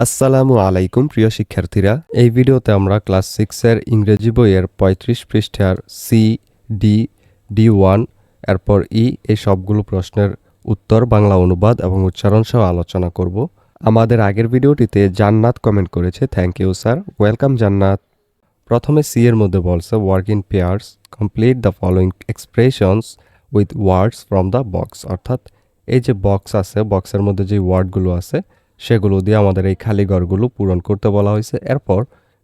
আসসালামু আলাইকুম, প্রিয় শিক্ষার্থীরা। এই ভিডিওতে আমরা ক্লাস সিক্সের ইংরেজি বইয়ের পঁয়ত্রিশ পৃষ্ঠার সি ডি ডি ওয়ান এরপর ই এই সবগুলো প্রশ্নের উত্তর, বাংলা অনুবাদ এবং উচ্চারণ সহ আলোচনা করব। আমাদের আগের ভিডিওটিতে জান্নাত কমেন্ট করেছে। থ্যাংক ইউ স্যার ওয়েলকাম জান্নাত। প্রথমে সি এর মধ্যে বলছে work in pairs complete the following expressions with words from the box অর্থাৎ এই যে বক্স আছে বক্সের মধ্যে যে ওয়ার্ডগুলো আছে সেগুলো দিয়ে আমাদের এই খালি ঘরগুলো পূরণ করতে বলা হয়েছে। এরপর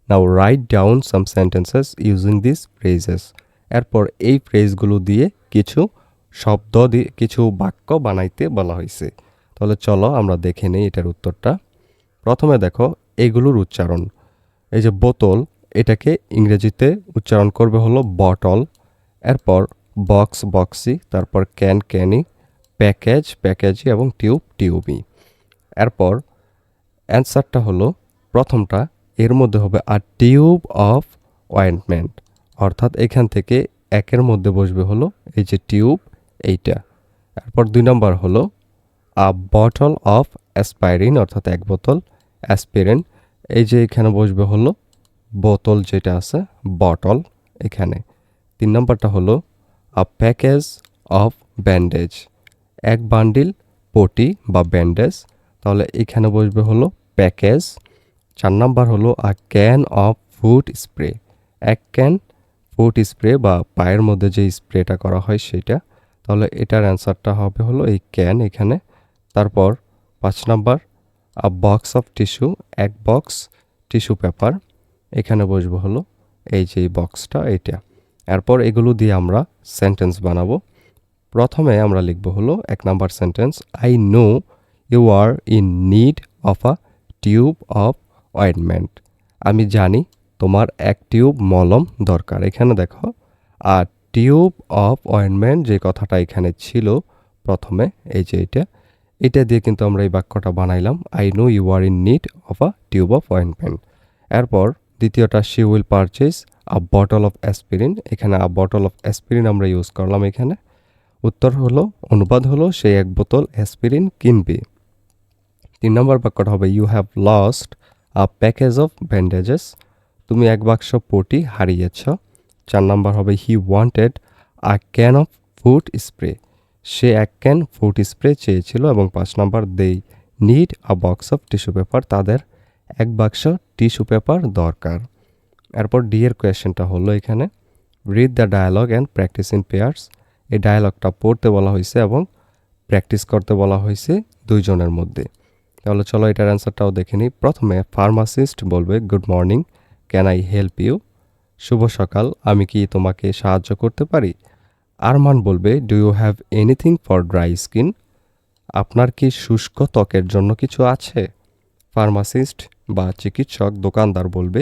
now write down some sentences using this phrases এরপর এই ফ্রেজগুলো দিয়ে কিছু শব্দ দিয়ে কিছু বাক্য বানাইতে বলা হয়েছে। তাহলে চলো আমরা দেখে নেই এটার উত্তরটা। প্রথমে দেখো, এগুলোর উচ্চারণ। এই যে বোতল, এটাকে ইংরেজিতে উচ্চারণ করবে হলো বটল। এরপর বক্স, বক্সি, তারপর ক্যান, ক্যানি, প্যাকেজ, প্যাকেজি এবং টিউব, টিউবি। এরপর অ্যান্সারটা হলো, প্রথমটা এর মধ্যে হবে আ টিউব অফ অয়েন্টমেন্ট অর্থাৎ এখান থেকে একের মধ্যে বসবে হলো এই যে টিউব এইটা। এরপর দুই নম্বর হলো আ বটল অফ অ্যাসপাইরিন অর্থাৎ এক বোতল অ্যাসপিরিন এই যে এখানে বসবে হলো বোতল যেটা আছে বটল এখানে। তিন নম্বরটা হলো আ প্যাকেজ অফ ব্যান্ডেজ এক বান্ডিল পটি বা ব্যান্ডেজ তাহলে এখানে বসবে হলো প্যাকেজ। চার নাম্বার হলো a can of food spray. এক ক্যান ফুড স্প্রে বা পায়ের মধ্যে যে স্প্রেটা করা হয় সেটা। তাহলে এটার অ্যান্সারটা হবে হলো এই ক্যান এখানে। তারপর পাঁচ number, a box of tissue, এক বক্স টিস্যু পেপার। এখানে বসবে হলো এই যে বক্সটা, এইটা। এরপর এগুলো দিয়ে আমরা সেন্টেন্স বানাবো। প্রথমে আমরা লিখব হলো এক number sentence I know you are in need of a tube of ointment আমি জানি তোমার এক টিউব মলম দরকার। এখানে দেখো আর টিউব অফ অয়েন্টমেন্ট যে কথাটা এখানে ছিল প্রথমে, এই যে এটা এটা দিয়ে কিন্তু আমরা এই বাক্যটা বানাইলাম। I know you are in need of a tube of ointment এরপর দ্বিতীয়টা she will purchase a bottle of aspirin এখানে আ বটল অফ অ্যাসপিরিন আমরা ইউজ করলাম এখানে। উত্তর হলো, অনুবাদ হলো, সে এক বোতল অ্যাসপিরিন কিনবে। তিন নম্বর বাক্যটা হবে you have lost a package of bandages তুমি এক বাক্স পটি হারিয়েছ। চার নম্বর হবে he wanted a can of food spray সে এক ক্যান ফুড স্প্রে চেয়েছিল এবং পাঁচ number they need a box of tissue paper তাদের এক বাক্স টিস্যু পেপার দরকার। এরপর ডি এর কোয়েশ্চেনটা হলো এখানে read the dialogue and practice in pairs এই ডায়ালগটা পড়তে বলা হয়েছে এবং প্র্যাকটিস করতে বলা হয়েছে দুইজনের মধ্যে। তাহলে চলো এটার অ্যান্সারটাও দেখে নিই। প্রথমে ফার্মাসিস্ট বলবে good morning can I help you শুভ সকাল, আমি কি তোমাকে সাহায্য করতে পারি? আরমান বলবে do you have anything for dry skin আপনার কি শুষ্ক ত্বকের জন্য কিছু আছে? ফার্মাসিস্ট বা চিকিৎসক, দোকানদার বলবে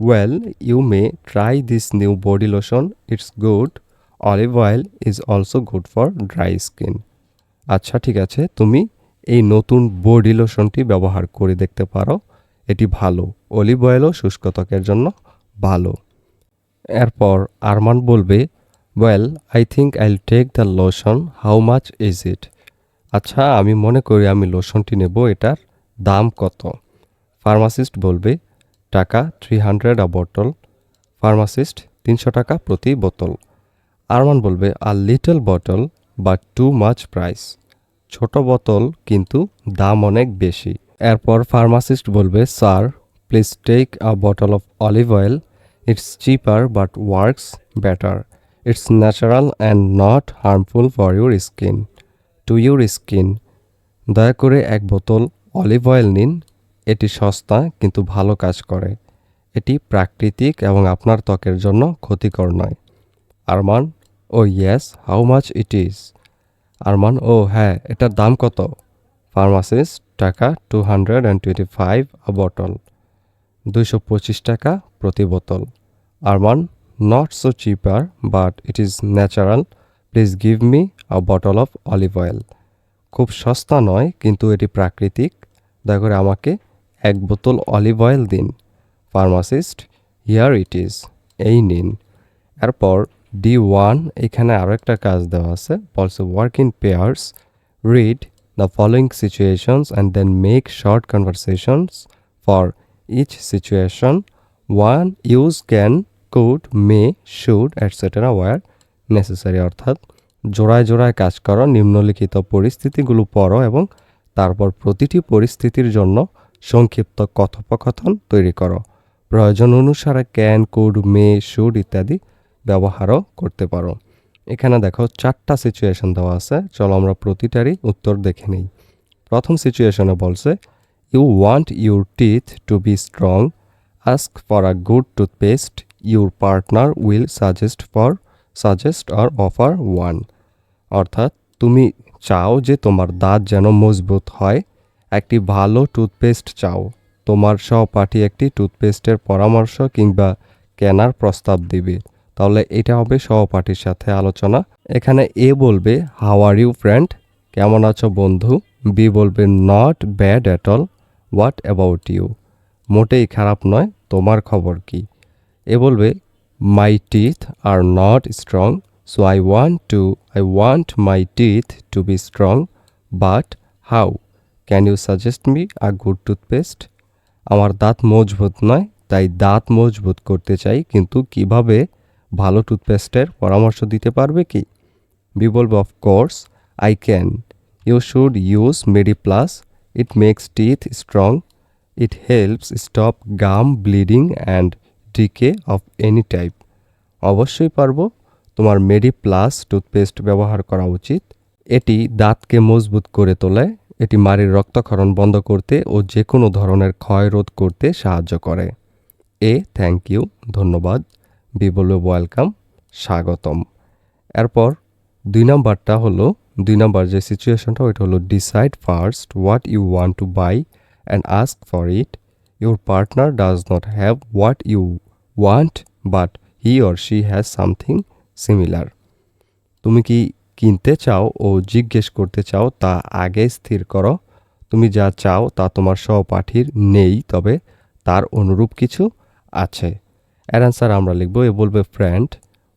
well you may try this new body lotion it's good olive oil is also good for dry skin আচ্ছা ঠিক আছে, তুমি এই নতুন বডি লোশনটি ব্যবহার করে দেখতে পারো। এটি ভালো। অলিভ অয়েলও শুষ্ক ত্বকের জন্য ভালো। এরপর আরমান বলবে well I think I'll take the lotion how much is it আচ্ছা আমি মনে করি আমি লোশনটি নেব। এটার দাম কত? ফার্মাসিস্ট বলবে, টাকা three hundred a bottle pharmacist তিনশো টাকা প্রতি বোতল আরমান বলবে a little bottle but too much price ছোট বোতল, কিন্তু দাম অনেক বেশি। এরপর ফার্মাসিস্ট বলবে, sir please take a bottle of olive oil it's cheaper but works better it's natural and not harmful for your skin to your skin দয়া করে এক বোতল অলিভ অয়েল নিন। এটি সস্তা, কিন্তু ভালো কাজ করে। এটি প্রাকৃতিক এবং আপনার ত্বকের জন্য ক্ষতিকর নয়। Arman oh yes how much it is Arman, ও হ্যাঁ এটার দাম কত? ফার্মাসিস্ট, টাকা two hundred and twenty five a bottle দুইশো পঁচিশ টাকা প্রতি বোতল। Arman not so cheaper but it is natural please give me a bottle of olive oil খুব সস্তা নয়, কিন্তু এটি প্রাকৃতিক। দয়া করে আমাকে এক বোতল অলিভ অয়েল দিন। ফার্মাসিস্ট হিয়ার ইট ইজ এই নিন। এরপর ডি ওয়ান এখানে আরও একটা কাজ দেওয়া আছে। বলছে work in pairs read the following situations and then make short conversations for each situation one use can could may should etcetera where necessary অর্থাৎ জোড়ায় জোড়ায় কাজ করো, নিম্নলিখিত পরিস্থিতিগুলো পড়ো এবং তারপর প্রতিটি পরিস্থিতির জন্য সংক্ষিপ্ত কথোপকথন তৈরি করো। প্রয়োজন অনুসারে ক্যান কুড মে শুড ইত্যাদি ব্যবহারও করতে পারো। এখানে দেখো চারটা সিচুয়েশন দেওয়া আছে। চলো আমরা প্রতিটারই উত্তর দেখে নিই। প্রথম সিচুয়েশনে বলছে you want your teeth to be strong ask for a good toothpaste your partner will suggest for suggest or offer one অর্থাৎ তুমি চাও যে তোমার দাঁত যেন মজবুত হয়। একটি ভালো টুথপেস্ট চাও। তোমার সহপাঠী একটি টুথপেস্টের পরামর্শ কিংবা কেনার প্রস্তাব দিবে। তাহলে এটা হবে সহপাঠীর সাথে আলোচনা। এখানে এ বলবে হাউ আর ইউ ফ্রেন্ড কেমন আছো, বন্ধু? বি বলবে not bad at all what about you মোটেই খারাপ নয়, তোমার খবর কি? এ বলবে my teeth are not strong so I want to I want my teeth to be strong but how can you suggest me a good toothpaste আমার দাঁত মজবুত নয়, তাই দাঁত মজবুত করতে চাই, কিন্তু কীভাবে ভালো টুথপেস্টের পরামর্শ দিতে পারবে কি? বি বলবে of course I can you should use Mediplus it makes teeth strong it helps stop gum bleeding and decay of any type অবশ্যই পারব। তোমার মেডি প্লাস টুথপেস্ট ব্যবহার করা উচিত। এটি দাঁতকে মজবুত করে তোলে। এটি মাড়ির রক্তক্ষরণ বন্ধ করতে ও যে কোনো ধরনের ক্ষয় রোধ করতে সাহায্য করে। এ থ্যাংক ইউ ধন্যবাদ। বি বলবে ওয়েলকাম, স্বাগতম। এরপর দুই নাম্বারটা হলো, দুই নাম্বার যে সিচুয়েশনটা, ওইটা হলো decide first what you want to buy and ask for it your partner does not have what you want but he or she has something similar তুমি কি কিনতে চাও ও জিজ্ঞেস করতে চাও, তা আগে স্থির করো। তুমি যা চাও তা তোমার সহপাঠীর নেই, তবে তার অনুরূপ কিছু আছে। এর অ্যান্সার আমরা লিখব, এ বলবে friend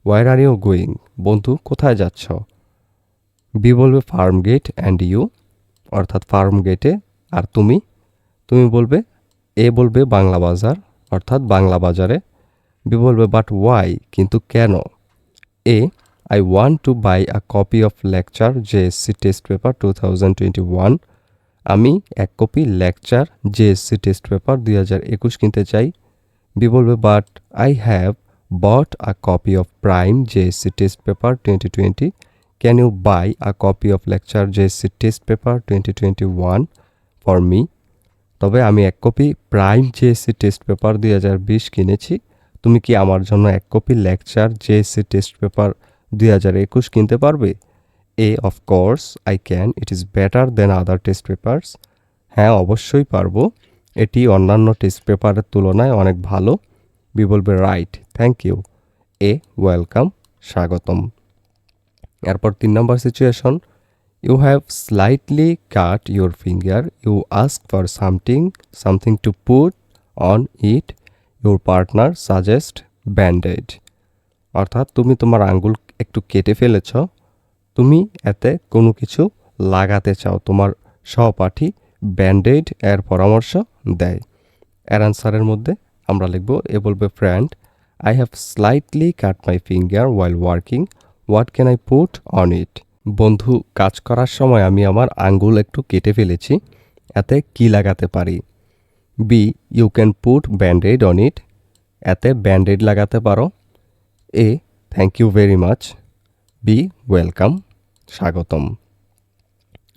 where are you going বন্ধু, কোথায় যাচ্ছ? বি বলবে ফার্ম গেট অ্যান্ড ইউ অর্থাৎ ফার্ম গেটে আর তুমি? তুমি বলবে এ বলবে, বাংলা বাজার অর্থাৎ, বাংলা বাজারে বি বলবে বাট ওয়াই কিন্তু কেন? A I want to buy a copy of Lecture JSC test paper two thousand twenty one আমি এক copy Lecture JSC test paper দুই হাজার একুশ কিনতে চাই। বি বলবে but I have bought a copy of Prime JSC test paper twenty twenty can you buy a copy of Lecture JSC test paper twenty twenty one for me তবে আমি এক copy Prime JSC test paper দুই হাজার বিশ কিনেছি। তুমি কি আমার জন্য এক copy Lecture JSC test paper দুই হাজার একুশ কিনতে পারবে? A of course I can it is better then other test papers হ্যাঁ অবশ্যই পারব। এটি অন্যান্য টেস্ট পেপারের তুলনায় অনেক ভালো। বি বলবে right thank you A welcome স্বাগতম। এরপর তিন নম্বর situation you have slightly cut your finger you ask for something something to put on it your partner suggest Band-Aid অর্থাৎ তুমি তোমার আঙ্গুল একটু কেটে ফেলেছ। তুমি এতে কোনো কিছু লাগাতে চাও। তোমার সহপাঠী ব্যান্ডেড এর পরামর্শ দেয়। এর অ্যান্সারের মধ্যে আমরা লিখব, এ বলবে friend I have slightly cut my finger while working what can I put on it বন্ধু, কাজ করার সময় আমি আমার আঙ্গুল একটু কেটে ফেলেছি, এতে কি লাগাতে পারি? B you can put Band-Aid on it এতে ব্যান্ডেড লাগাতে পারো। A thank you very much B welcome স্বাগতম।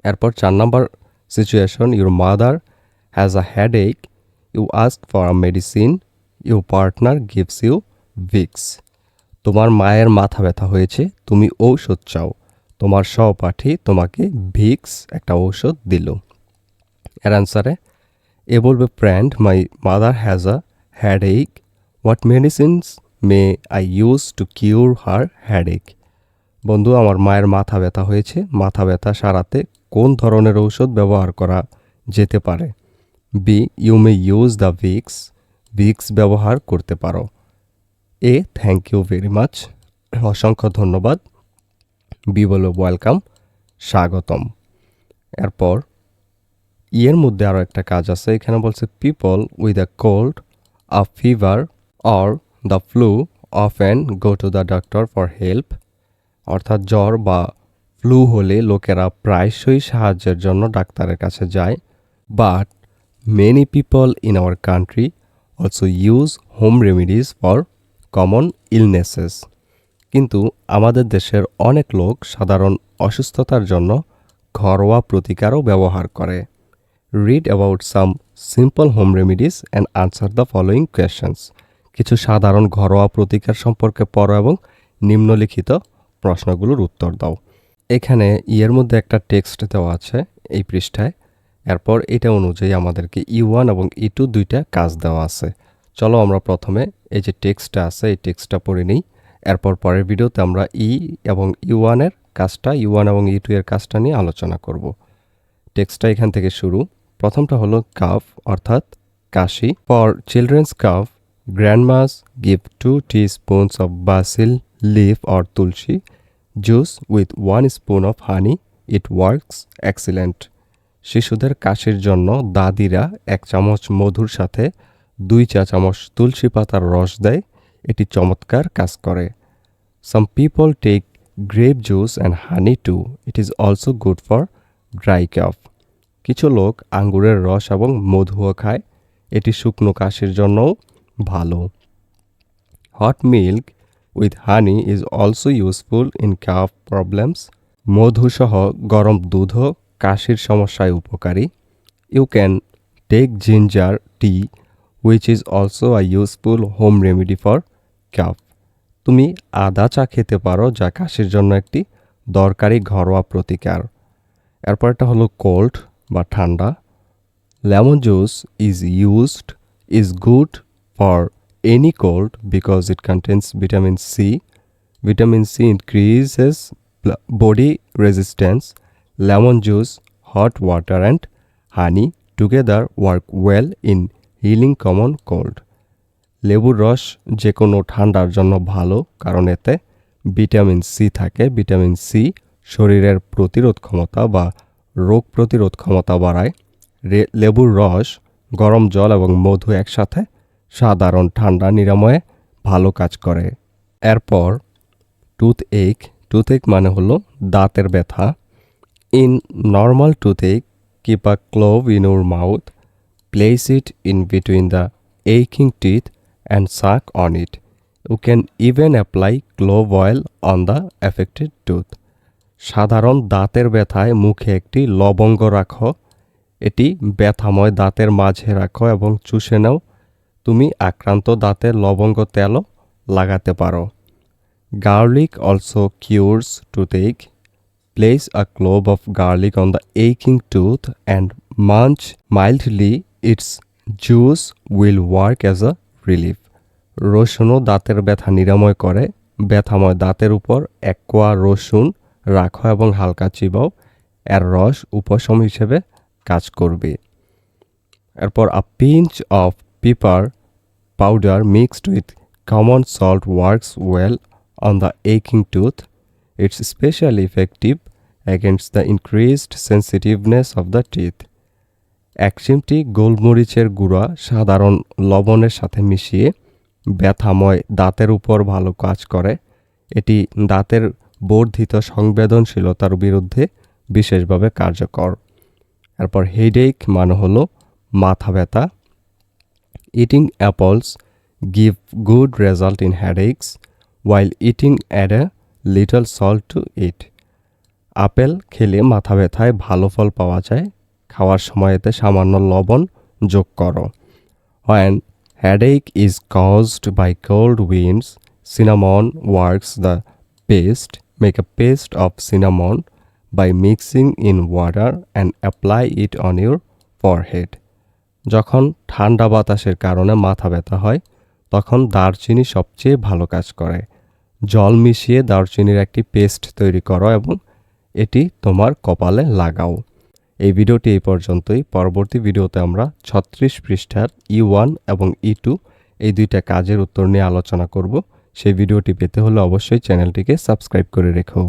এরপর চার নম্বর situation your mother a headache you ask for a medicine you partner gives you Vicks তোমার মায়ের মাথা ব্যথা হয়েছে, তুমি ঔষধ চাও। তোমার সহপাঠী তোমাকে ভিক্স একটা ঔষধ দিল। এর অ্যান্সারে এ বলবে friend my mother has a headache what medicines may I use to cure her headache বন্ধু, আমার মায়ের মাথা ব্যথা হয়েছে। মাথা ব্যথা সারাতে কোন ধরনের ঔষধ ব্যবহার করা যেতে পারে? B you may use the Vicks Vicks ব্যবহার করতে পারো। A thank you very much অসংখ্য ধন্যবাদ। বি বলো ওয়েলকাম স্বাগতম। এরপর ইয়ের মধ্যে আরও একটা কাজ আছে। এখানে বলছে people with a cold a fever or the flu of and go to the doctor for help অর্থাৎ জ্বর বা ফ্লু হলে লোকেরা প্রায়শই সাহায্যের জন্য ডাক্তারের কাছে যায়। But many people in our country also use home remedies for common illnesses কিন্তু আমাদের দেশের অনেক লোক সাধারণ অসুস্থতার জন্য ঘরোয়া প্রতিকারও ব্যবহার করে। Read about some simple home remedies and answer the following questions কিছু সাধারণ ঘরোয়া প্রতিকার সম্পর্কে পড়ো এবং নিম্নলিখিত প্রশ্নগুলোর উত্তর দাও। এখানে ইয়ের মধ্যে একটা টেক্সট দেওয়া আছে এই পৃষ্ঠায়। এরপর এটা অনুযায়ী আমাদেরকে ই ওয়ান এবং ই টু দুইটা কাজ দেওয়া আছে। চলো আমরা প্রথমে এই যে টেক্সটটা আছে, এই টেক্সটটা পড়ে নিই। এরপর পরের ভিডিওতে আমরা ই এবং ই ওয়ানের কাজটা ই ওয়ান এবং ই টু এর কাজটা নিয়ে আলোচনা করব। টেক্সটটা এখান থেকে শুরু। প্রথমটা হলো কাফ, অর্থাৎ কাশি। For children's cough grandmas give two teaspoons of basil leaf or tulsi juice with one spoon of honey it works excellent শিশুদের কাশির জন্য দাদিরা এক চামচ মধুর সাথে দুই চা চামচ তুলসী পাতার রস দেয়। এটি চমৎকার কাজ করে। Some people take grape juice and honey to it is also good for dry cough কিছু লোক আঙ্গুরের রস এবং মধুও খায়। এটি শুকনো কাশির জন্যও ভালো। Hot milk with honey is also useful in cough problems মধুসহ গরম দুধও কাশির সমস্যায় উপকারী। You can take ginger tea which is also a useful home remedy for cough তুমি আদা চা খেতে পারো, যা কাশির জন্য একটি দরকারি ঘরোয়া প্রতিকার। এরপরটা হলো কোল্ড বা ঠান্ডা। Lemon juice is used is good for any cold because it contains vitamin C vitamin C increases body resistance lemon juice, hot water and honey together work well in healing common cold. লেবুর রস যে কোনো ঠান্ডার জন্য ভালো, কারণ এতে vitamin C থাকে। ভিটামিন সি শরীরের প্রতিরোধ ক্ষমতা বা রোগ প্রতিরোধ ক্ষমতা বাড়ায়। লেবুর রস গরম জল এবং মধু একসাথে সাধারণ ঠান্ডা নিরাময়ে ভালো কাজ করে। এরপর টুথ এক টুথ এক মানে হলো দাঁতের ব্যথা। Normal toothache keep a clove in your mouth place it in between the aching teeth and suck on it. You can even apply clove oil on the affected tooth. সাধারণ দাঁতের ব্যথায় মুখে একটি লবঙ্গ রাখো এটি ব্যথাময় দাঁতের মাঝে রাখো এবং চুষে নাও তুমি আক্রান্ত দাঁতের লবঙ্গ তেলও লাগাতে পারো garlic also cures toothache place a clove of garlic on the aching tooth and munch mildly. Its juice will work as a relief রসুনও দাঁতের ব্যথা নিরাময় করে। ব্যথাময় দাঁতের উপর এক রসুন রাখো এবং হালকা চিবাও। এর রস উপশম হিসেবে কাজ করবে। এরপর a pinch of pepper powder mixed with common salt works well on the এইকিং tooth it's specially effective against the increased sensitiveness of the teeth এক চিমটি গোলমরিচের গুঁড়া, সাধারণ লবণের সাথে মিশিয়ে ব্যথাময় দাঁতের উপর ভালো কাজ করে। এটি দাঁতের বর্ধিত সংবেদনশীলতার বিরুদ্ধে বিশেষভাবে কার্যকর। এরপর হেডেক মানে হলো মাথা ব্যথা। Eating apples give good result in headaches while eating add a little salt to it. Apple খেলে মাথা ব্যথায় ভালো ফল পাওয়া যায়। খাওয়ার সময় এতে সামান্য লবণ যোগ করো। And headache is caused by cold winds cinnamon works the paste make a paste of cinnamon by mixing in water and apply it on your forehead যখন ঠান্ডা বাতাসের কারণে মাথা ব্যথা হয়, তখন দারচিনি সবচেয়ে ভালো কাজ করে। জল মিশিয়ে দারচিনির একটি পেস্ট তৈরি করো এবং এটি তোমার কপালে লাগাও। এই ভিডিওটি এই পর্যন্তই। পরবর্তী ভিডিওতে আমরা ছত্রিশ পৃষ্ঠার ই ওয়ান এবং ই টু এই দুইটা কাজের উত্তর নিয়ে আলোচনা করব। সেই ভিডিওটি পেতে হলে অবশ্যই চ্যানেলটিকে সাবস্ক্রাইব করে রেখো।